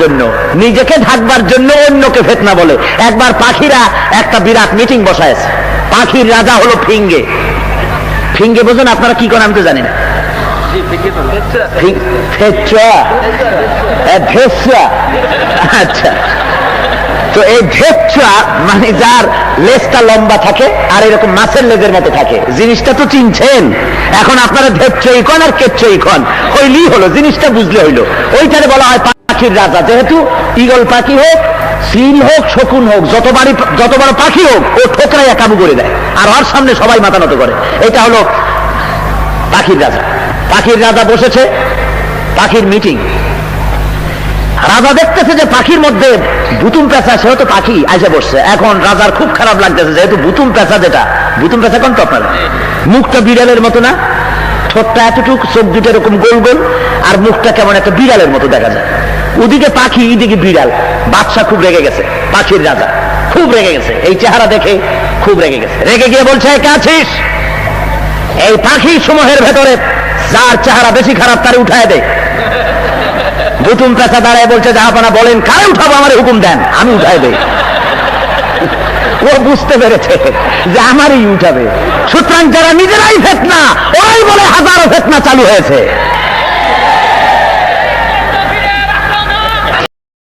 জন্য, নিজেকে ঢাকবার জন্য অন্যকে ফেতনা বলে। একবার পাখিরা একটা বিরাট মিটিং বসায়ছে। পাখির রাজা হলো ফিঙ্গে। ফিঙ্গে বোঝেন আপনারা কি আমি? আচ্ছা। তো এই মানে যার লেজটা লম্বা থাকে আর এরকম মাছের লেজের মতো থাকে। জিনিসটা তো চিনছেন। এখন আপনারা ভেচ্চই কন আর কেচ্চই কন। হইলেই হলো, জিনিসটা বুঝলে হইল। ওইটারে বলা হয় পাখির রাজা। যেহেতু ইগল পাখি হোক, সিল হোক, শকুন হোক যত বাড়ি যত বড় পাখি হোক, ও ঠোকরাইয়া কাবু করে দেয়। আর ওর সামনে সবাই মাথা নত করে। এটা হলো পাখির রাজা। পাখির রাজা বসেছে, পাখির মিটিং। রাজা দেখতেছে যে পাখির মধ্যে বুতুম পেঁচা, সেও তো পাখি, আইসে বসছে। এখন রাজার খুব খারাপ লাগতেছে, যেহেতু বুতুম পেঁচা যেটা, বুতুম পেঁচা কোন তো মুখটা বিড়ালের মতো না? ঠোঁটটা এতটুকু, চোখ দুটো এরকম গোল গোল, আর মুখটা কেমন একটা বিড়ালের মতো দেখা যায়। ওদিকে পাখি এদিকে বিড়াল। বাদশা খুব রেগে গেছে, পাখির রাজা। খুব রেগে গেছে। এই চেহারা দেখে খুব রেগে গেছে। রেগে গিয়ে বলছে, কে আছিস? এই পাখি সমূহের ভেতরে যার চেহারা বেশি খারাপ, তারে উঠায় দেয় বুতুম পেশা দাঁড়ায় বলছে জাহাপানা বলেন, কারে উঠাবো? আমার হুকুম দেন, আমি উঠাই দেই। ও বুঝতে পেরেছে যে আমারই উঠাবে। সুতরাং যারা নিজেরাই ফেতনা, ওরাই বলে হাজারো ফেতনা চালু হয়েছে।